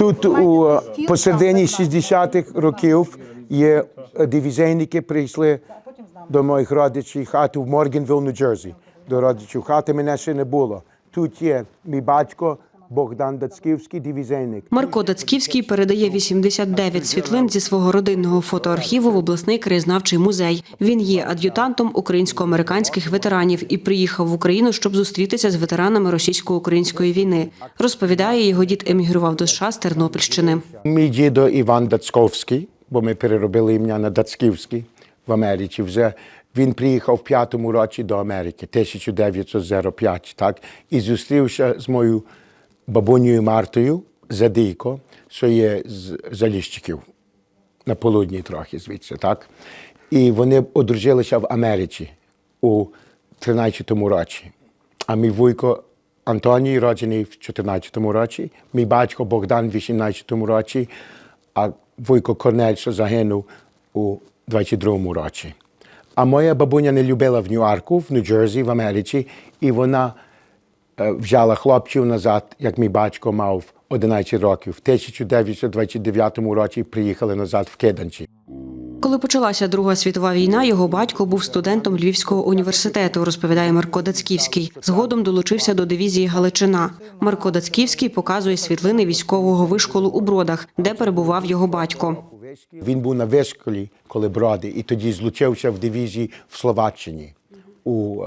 Тут у е, посередині 60-х років є е, дивізійники прийшли до моїх родичів хату в Моргенвіл, Нью-Джерсі. До родичів хати мене ще не було. Тут є мій батько Богдан Дацьківський, дивізійник. Марко Дацьківський передає 89 світлин зі свого родинного фотоархіву в обласний краєзнавчий музей. Він є ад'ютантом українсько-американських ветеранів і приїхав в Україну, щоб зустрітися з ветеранами російсько-української війни. Розповідає, його дід емігрував до США з Тернопільщини. Мій дідо Іван Дацьковський, бо ми переробили ім'я на Дацьківський в Америці. Вже він приїхав в п'ятому році до Америки, 1905, так, і зустрівся з моєю бабунею Мартою Задійко, що є з Заліщиків, на полудні трохи звідси, так. І вони одружилися в Америці у 13-му році. А мій вуйко Антоній роджений в 14-му році, мій батько Богдан в 18-му році, а вуйко Корнель, що загинув у 22-му році. А моя бабуня не любила в Нью-Арку, в Нью-Джерсі, в Америці, і вона взяла хлопців назад, як мій батько мав 11 років. В 1929 році приїхали назад в Киданчі. Коли почалася Друга світова війна, його батько був студентом Львівського університету, розповідає Марко Дацьківський. Згодом долучився до дивізії Галичина. Марко Дацьківський показує світлини військового вишколу у Бродах, де перебував його батько. Він був на вишколі, коли броди, і тоді злучився в дивізії в Словаччині у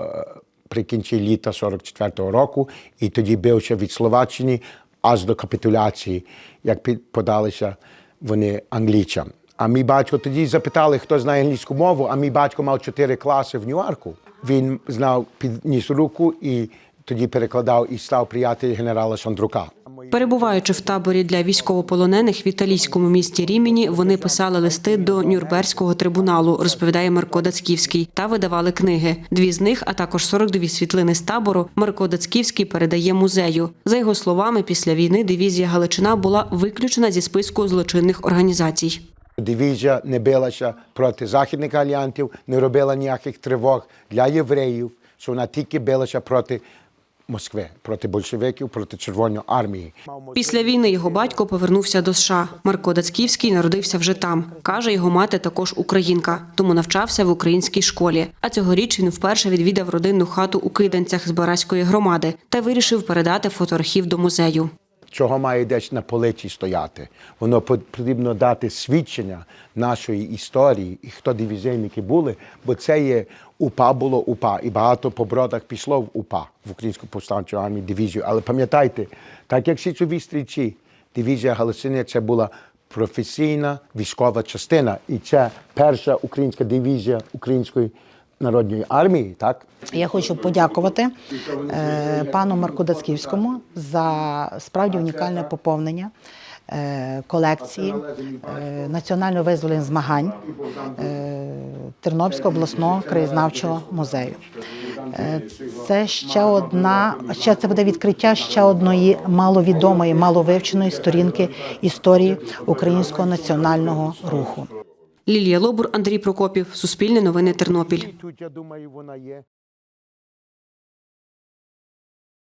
е, прикінці літа 44-го року, і тоді бився від Словаччини аж до капітуляції, як подалися вони англійцям. А мій батько тоді запитали, хто знає англійську мову, а мій батько мав чотири класи в Нью-Йорку. Він знав, підніс руку і тоді перекладав і став приятель генерала Шандрука. Перебуваючи в таборі для військовополонених в італійському місті Ріміні, вони писали листи до Нюрнберзького трибуналу, розповідає Марко Дацьківський, та видавали книги. Дві з них, а також 42 світлини з табору, Марко Дацьківський передає музею. За його словами, після війни дивізія Галичина була виключена зі списку злочинних організацій. Дивізія не билася проти західних альянтів, не робила ніяких тривог для євреїв, що вона тільки билася проти Москви, проти большевиків, проти Червоної армії. Після війни його батько повернувся до США. Марко Дацьківський народився вже там. Каже, його мати також українка, тому навчався в українській школі. А цьогоріч він вперше відвідав родинну хату у Киданцях з Бараської громади та вирішив передати фотоархів до музею. Чого має десь на полиці стояти? Воно по- потрібно дати свідчення нашої історії і хто дивізійники були, бо це є УПА було УПА, і багато по бродах пішло в УПА в Українську повстанчу армію дивізію. Але пам'ятайте, так як січові стрільці, дивізія Галичини це була професійна військова частина, і це перша українська дивізія української народної армії, так? Я хочу подякувати е, пану Марку Дацьківському за справді унікальне поповнення е, колекції е, національно-визвольних змагань е, Тернопільського обласного краєзнавчого музею. Це ще одна, ще це буде відкриття ще одної маловідомої, маловивченої сторінки історії українського національного руху. Лілія Лобур, Андрій Прокопів, Суспільне новини Тернопіль.